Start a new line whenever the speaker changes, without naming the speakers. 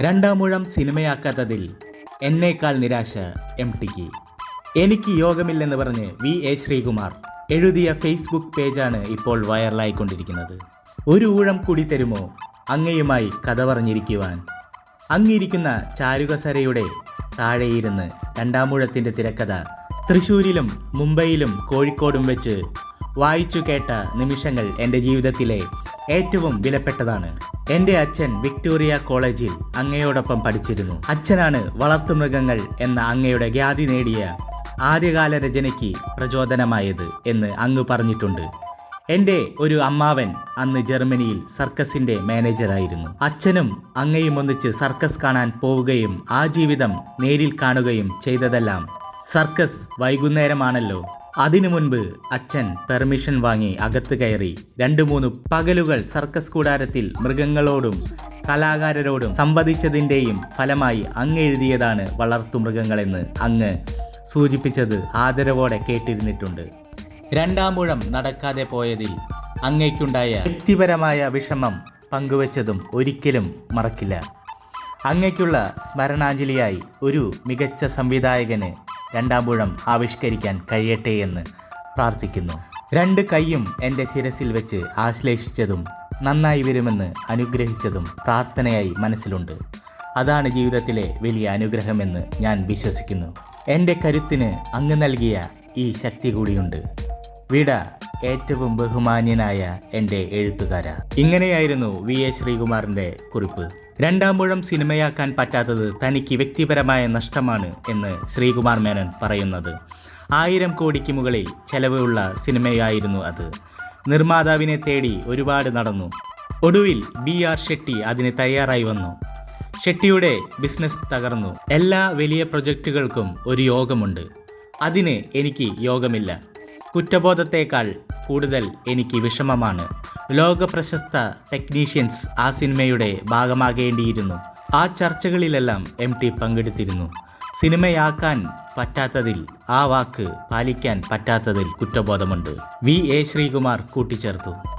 രണ്ടാമൂഴം സിനിമയാക്കാത്തതിൽ എന്നേക്കാൾ നിരാശ M tick എനിക്ക് യോഗമില്ലെന്ന് പറഞ്ഞ് വി എ ശ്രീകുമാർ എഴുതിയ ഫേസ്ബുക്ക് പേജാണ് ഇപ്പോൾ വൈറലായിക്കൊണ്ടിരിക്കുന്നത്. ഒരു ഊഴം കൂടി തരുമോ? അങ്ങയുമായി കഥ പറഞ്ഞിരിക്കുവാൻ. അങ്ങിരിക്കുന്ന ചാരുകസരയുടെ താഴെയിരുന്ന് രണ്ടാമൂഴത്തിന്റെ തിരക്കഥ തൃശ്ശൂരിലും മുംബൈയിലും കോഴിക്കോടും വെച്ച് വായിച്ചു കേട്ട നിമിഷങ്ങൾ എന്റെ ജീവിതത്തിലെ ഏറ്റവും വിലപ്പെട്ടതാണ്. എന്റെ അച്ഛൻ വിക്ടോറിയ കോളേജിൽ അങ്ങയോടൊപ്പം പഠിച്ചിരുന്നു. അച്ഛനാണ് വളർത്തുമൃഗങ്ങൾ എന്ന അങ്ങയുടെ ഖ്യാതി നേടിയ ആദ്യകാല രചനയ്ക്ക് പ്രചോദനമായത് എന്ന് അങ്ങ് പറഞ്ഞിട്ടുണ്ട്. എന്റെ ഒരു അമ്മാവൻ അന്ന് ജർമ്മനിയിൽ സർക്കസിന്റെ മാനേജറായിരുന്നു. അച്ഛനും അങ്ങയും ഒന്നിച്ച് സർക്കസ് കാണാൻ പോവുകയും ആ ജീവിതം നേരിൽ കാണുകയും ചെയ്തതെല്ലാം സർക്കസ് വൈകുന്നേരമാണല്ലോ അതിനു മുൻപ് അച്ഛൻ പെർമിഷൻ വാങ്ങി അകത്ത് കയറി രണ്ടു മൂന്ന് പകലുകൾ സർക്കസ് കൂടാരത്തിൽ മൃഗങ്ങളോടും കലാകാരരോടും സംവദിച്ചതിന്റെയും ഫലമായി അങ്ങ് എഴുതിയതാണ് വളർത്തു മൃഗങ്ങളെന്ന് അങ്ങ് സൂചിപ്പിച്ചത് ആദരവോടെ കേട്ടിരുന്നിട്ടുണ്ട്. രണ്ടാമൂഴം നടക്കാതെ പോയതിൽ അങ്ങയ്ക്കുണ്ടായ വ്യക്തിപരമായ വിഷമം പങ്കുവച്ചതും ഒരിക്കലും മറക്കില്ല. അങ്ങയ്ക്കുള്ള സ്മരണാഞ്ജലിയായി ഒരു മികച്ച സംവിധായകന് രണ്ടാമൂഴം ആവിഷ്കരിക്കാൻ കഴിയട്ടെ എന്ന് പ്രാർത്ഥിക്കുന്നു. രണ്ട് കൈയും എന്റെ ശിരസിൽ വെച്ച് ആശ്ലേഷിച്ചതും നന്നായി വരുമെന്ന് അനുഗ്രഹിച്ചതും പ്രാർത്ഥനയായി മനസ്സിലുണ്ട്. അതാണ് ജീവിതത്തിലെ വലിയ അനുഗ്രഹമെന്ന് ഞാൻ വിശ്വസിക്കുന്നു. എന്റെ കരുത്തിന് അങ്ങ് നൽകിയ ഈ ശക്തി കൂടിയുണ്ട്. വിട ഏറ്റവും ബഹുമാന്യനായ എന്റെ എഴുത്തുകാര. ഇങ്ങനെയായിരുന്നു വി എ ശ്രീകുമാറിന്റെ കുറിപ്പ്. രണ്ടാം മുഴം സിനിമയാക്കാൻ പറ്റാത്തത് തനിക്ക് വ്യക്തിപരമായ നഷ്ടമാണ് എന്ന് ശ്രീകുമാർ മേനോൻ പറയുന്നത്. ആയിരം കോടിക്ക് മുകളിൽ ചെലവുള്ള സിനിമയായിരുന്നു അത്. നിർമ്മാതാവിനെ തേടി ഒരുപാട് നടന്നു. ഒടുവിൽ ബി ആർ ഷെട്ടി അതിന് തയ്യാറായി വന്നു. ഷെട്ടിയുടെ ബിസിനസ് തകർന്നു. എല്ലാ വലിയ പ്രൊജക്റ്റുകൾക്കും ഒരു യോഗമുണ്ട്. അതിന് എനിക്ക് യോഗമില്ല. കുറ്റബോധത്തേക്കാൾ കൂടുതൽ എനിക്ക് വിഷമമാണ്. ലോക പ്രശസ്ത ടെക്നീഷ്യൻസ് ആ സിനിമയുടെ ഭാഗമാകേണ്ടിയിരുന്നു. ആ ചർച്ചകളിലെല്ലാം എം ടി പങ്കെടുത്തിരുന്നു. സിനിമയാക്കാൻ പറ്റാത്തതിൽ ആ വാക്ക് പാലിക്കാൻ പറ്റാത്തതിൽ കുറ്റബോധമുണ്ട്. വി എ ശ്രീകുമാർ കൂട്ടിച്ചേർത്തു.